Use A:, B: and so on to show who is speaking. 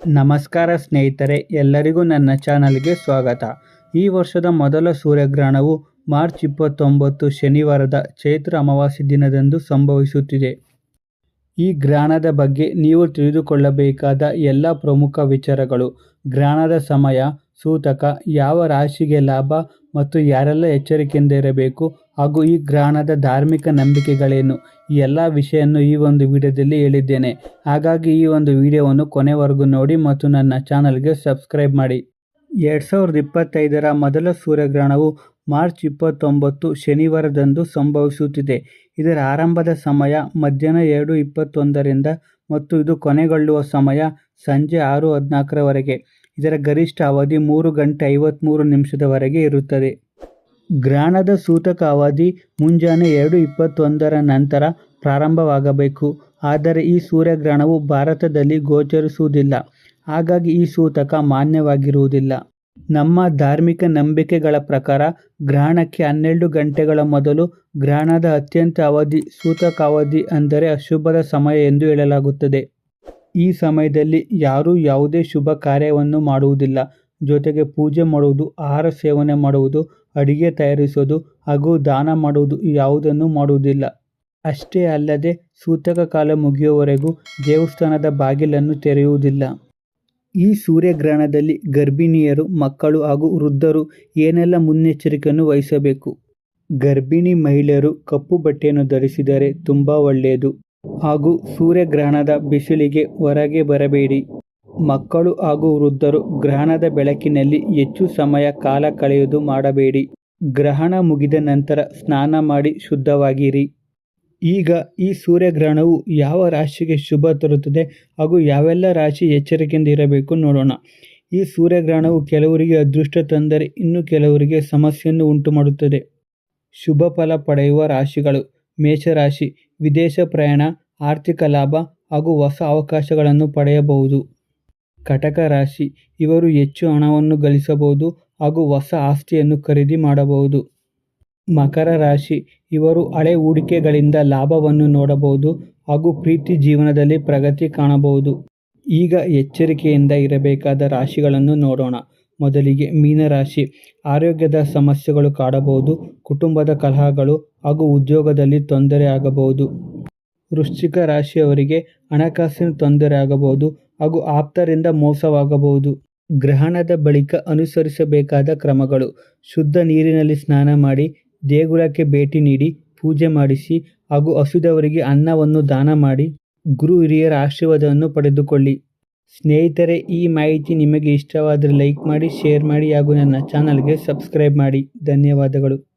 A: ನಮಸ್ಕಾರ ಸ್ನೇಹಿತರೆ, ಎಲ್ಲರಿಗೂ ನನ್ನ ಚಾನಲ್ಗೆ ಸ್ವಾಗತ. ಈ ವರ್ಷದ ಮೊದಲ ಸೂರ್ಯಗ್ರಹಣವು ಮಾರ್ಚ್ ಇಪ್ಪತ್ತೊಂಬತ್ತು ಶನಿವಾರದ ಚೈತ್ರ ಅಮಾವಾಸ್ಯೆ ದಿನದಂದು ಸಂಭವಿಸುತ್ತಿದೆ. ಈ ಗ್ರಹಣದ ಬಗ್ಗೆ ನೀವು ತಿಳಿದುಕೊಳ್ಳಬೇಕಾದ ಎಲ್ಲ ಪ್ರಮುಖ ವಿಚಾರಗಳು. ಗ್ರಹಣದ ಸಮಯ, ಸೂತಕ, ಯಾವ ರಾಶಿಗೆ ಲಾಭ ಮತ್ತು ಯಾರೆಲ್ಲ ಎಚ್ಚರಿಕೆಯಿಂದ ಇರಬೇಕು ಹಾಗೂ ಈ ಗ್ರಹಣದ ಧಾರ್ಮಿಕ ನಂಬಿಕೆಗಳೇನು? ಈ ಎಲ್ಲ ವಿಷಯವನ್ನು ಈ ಒಂದು ವಿಡಿಯೋದಲ್ಲಿ ಹೇಳಿದ್ದೇನೆ. ಹಾಗಾಗಿ ಈ ಒಂದು ವಿಡಿಯೋವನ್ನು ಕೊನೆವರೆಗೂ ನೋಡಿ ಮತ್ತು ನನ್ನ ಚಾನಲ್ಗೆ ಸಬ್ಸ್ಕ್ರೈಬ್ ಮಾಡಿ. ಎರಡು ಸಾವಿರದ ಇಪ್ಪತ್ತೈದರ ಮೊದಲ ಸೂರ್ಯಗ್ರಹಣವು ಮಾರ್ಚ್ ಇಪ್ಪತ್ತೊಂಬತ್ತು ಶನಿವಾರದಂದು ಸಂಭವಿಸುತ್ತಿದೆ. ಇದರ ಆರಂಭದ ಸಮಯ ಮಧ್ಯಾಹ್ನ ಎರಡು ಇಪ್ಪತ್ತೊಂದರಿಂದ ಮತ್ತು ಇದು ಕೊನೆಗೊಳ್ಳುವ ಸಮಯ ಸಂಜೆ ಆರು ಹದಿನಾಲ್ಕರವರೆಗೆ. ಇದರ ಗರಿಷ್ಠ ಅವಧಿ ಮೂರು ಗಂಟೆ ಐವತ್ತ್ಮೂರು ನಿಮಿಷದವರೆಗೆ ಇರುತ್ತದೆ. ಗ್ರಹಣದ ಸೂತಕ ಅವಧಿ ಮುಂಜಾನೆ ಎರಡು ಇಪ್ಪತ್ತೊಂದರ ನಂತರ ಪ್ರಾರಂಭವಾಗಬೇಕು. ಆದರೆ ಈ ಸೂರ್ಯಗ್ರಹಣವು ಭಾರತದಲ್ಲಿ ಗೋಚರಿಸುವುದಿಲ್ಲ. ಹಾಗಾಗಿ ಈ ಸೂತಕ ಮಾನ್ಯವಾಗಿರುವುದಿಲ್ಲ. ನಮ್ಮ ಧಾರ್ಮಿಕ ನಂಬಿಕೆಗಳ ಪ್ರಕಾರ ಗ್ರಹಣಕ್ಕೆ ಹನ್ನೆರಡು ಗಂಟೆಗಳ ಮೊದಲು ಗ್ರಹಣದ ಅತ್ಯಂತ ಅವಧಿ ಸೂತಕ ಅವಧಿ ಅಂದರೆ ಅಶುಭದ ಸಮಯ ಎಂದು ಹೇಳಲಾಗುತ್ತದೆ. ಈ ಸಮಯದಲ್ಲಿ ಯಾರೂ ಯಾವುದೇ ಶುಭ ಕಾರ್ಯವನ್ನು ಮಾಡುವುದಿಲ್ಲ. ಜೊತೆಗೆ ಪೂಜೆ ಮಾಡುವುದು, ಆಹಾರ ಸೇವನೆ ಮಾಡುವುದು ಅಡಿಗೆ ತಯಾರಿಸೋದು ಹಾಗೂ ದಾನ ಮಾಡುವುದು ಯಾವುದನ್ನು ಮಾಡುವುದಿಲ್ಲ. ಅಷ್ಟೇ ಅಲ್ಲದೆ ಸೂತಕ ಕಾಲ ಮುಗಿಯುವವರೆಗೂ ದೇವಸ್ಥಾನದ ಬಾಗಿಲನ್ನು ತೆರೆಯುವುದಿಲ್ಲ. ಈ ಸೂರ್ಯಗ್ರಹಣದಲ್ಲಿ ಗರ್ಭಿಣಿಯರು, ಮಕ್ಕಳು ಹಾಗೂ ವೃದ್ಧರು ಏನೆಲ್ಲ ಮುನ್ನೆಚ್ಚರಿಕೆಯನ್ನು ವಹಿಸಬೇಕು? ಗರ್ಭಿಣಿ ಮಹಿಳೆಯರು ಕಪ್ಪು ಬಟ್ಟೆಯನ್ನು ಧರಿಸಿದರೆ ತುಂಬ ಒಳ್ಳೆಯದು ಹಾಗೂ ಸೂರ್ಯಗ್ರಹಣದ ಬಿಸಿಲಿಗೆ ಹೊರಗೆ ಬರಬೇಡಿ. ಮಕ್ಕಳು ಹಾಗೂ ವೃದ್ಧರು ಗ್ರಹಣದ ಬೆಳಕಿನಲ್ಲಿ ಹೆಚ್ಚು ಸಮಯ ಕಾಲ ಕಳೆಯುವುದು ಮಾಡಬೇಡಿ. ಗ್ರಹಣ ಮುಗಿದ ನಂತರ ಸ್ನಾನ ಮಾಡಿ ಶುದ್ಧವಾಗಿರಿ. ಈಗ ಈ ಸೂರ್ಯಗ್ರಹಣವು ಯಾವ ರಾಶಿಗೆ ಶುಭ ತರುತ್ತದೆ ಹಾಗೂ ಯಾವೆಲ್ಲ ರಾಶಿ ಎಚ್ಚರಿಕೆಯಿಂದ ಇರಬೇಕು ನೋಡೋಣ. ಈ ಸೂರ್ಯಗ್ರಹಣವು ಕೆಲವರಿಗೆ ಅದೃಷ್ಟ ತಂದರೆ ಇನ್ನು ಕೆಲವರಿಗೆ ಸಮಸ್ಯೆಯನ್ನು ಉಂಟು ಮಾಡುತ್ತದೆ ಶುಭ ಫಲ ಪಡೆಯುವ ರಾಶಿಗಳು ಮೇಷರಾಶಿ, ವಿದೇಶ ಪ್ರಯಾಣ, ಆರ್ಥಿಕ ಲಾಭ ಹಾಗೂ ಹೊಸ ಅವಕಾಶಗಳನ್ನು ಪಡೆಯಬಹುದು. ಕಟಕ ರಾಶಿ. ಇವರು ಹೆಚ್ಚು ಹಣವನ್ನು ಗಳಿಸಬಹುದು ಹಾಗೂ ಹೊಸ ಆಸ್ತಿಯನ್ನು ಖರೀದಿ ಮಾಡಬಹುದು. ಮಕರ ರಾಶಿ. ಇವರು ಹಳೆ ಹೂಡಿಕೆಗಳಿಂದ ಲಾಭವನ್ನು ನೋಡಬಹುದು ಹಾಗೂ ಪ್ರೀತಿ ಜೀವನದಲ್ಲಿ ಪ್ರಗತಿ ಕಾಣಬಹುದು. ಈಗ ಎಚ್ಚರಿಕೆಯಿಂದ ಇರಬೇಕಾದ ರಾಶಿಗಳನ್ನು ನೋಡೋಣ. ಮೊದಲಿಗೆ ಮೀನರಾಶಿ ಆರೋಗ್ಯದ ಸಮಸ್ಯೆಗಳು ಕಾಡಬಹುದು, ಕುಟುಂಬದ ಕಲಹಗಳು ಹಾಗೂ ಉದ್ಯೋಗದಲ್ಲಿ ತೊಂದರೆ ಆಗಬಹುದು. ವೃಶ್ಚಿಕ ರಾಶಿಯವರಿಗೆ ಹಣಕಾಸಿನ ತೊಂದರೆ ಆಗಬಹುದು ಹಾಗೂ ಆಪ್ತರಿಂದ ಮೋಸವಾಗಬಹುದು. ಗ್ರಹಣದ ಬಳಿಕ ಅನುಸರಿಸಬೇಕಾದ ಕ್ರಮಗಳು. ಶುದ್ಧ ನೀರಿನಲ್ಲಿ ಸ್ನಾನ ಮಾಡಿ, ದೇಗುಲಕ್ಕೆ ಭೇಟಿ ನೀಡಿ, ಪೂಜೆ ಮಾಡಿಸಿ ಹಾಗೂ ಹಸಿದವರಿಗೆ ಅನ್ನವನ್ನು ದಾನ ಮಾಡಿ, ಗುರು ಹಿರಿಯರ ಆಶೀರ್ವಾದವನ್ನು ಪಡೆದುಕೊಳ್ಳಿ. ಸ್ನೇಹಿತರೆ, ಈ ಮಾಹಿತಿ ನಿಮಗೆ ಇಷ್ಟವಾದರೆ ಲೈಕ್ ಮಾಡಿ, ಶೇರ್ ಮಾಡಿ ಹಾಗೂ ನನ್ನ ಚಾನಲ್ಗೆ ಸಬ್ಸ್ಕ್ರೈಬ್ ಮಾಡಿ. ಧನ್ಯವಾದಗಳು.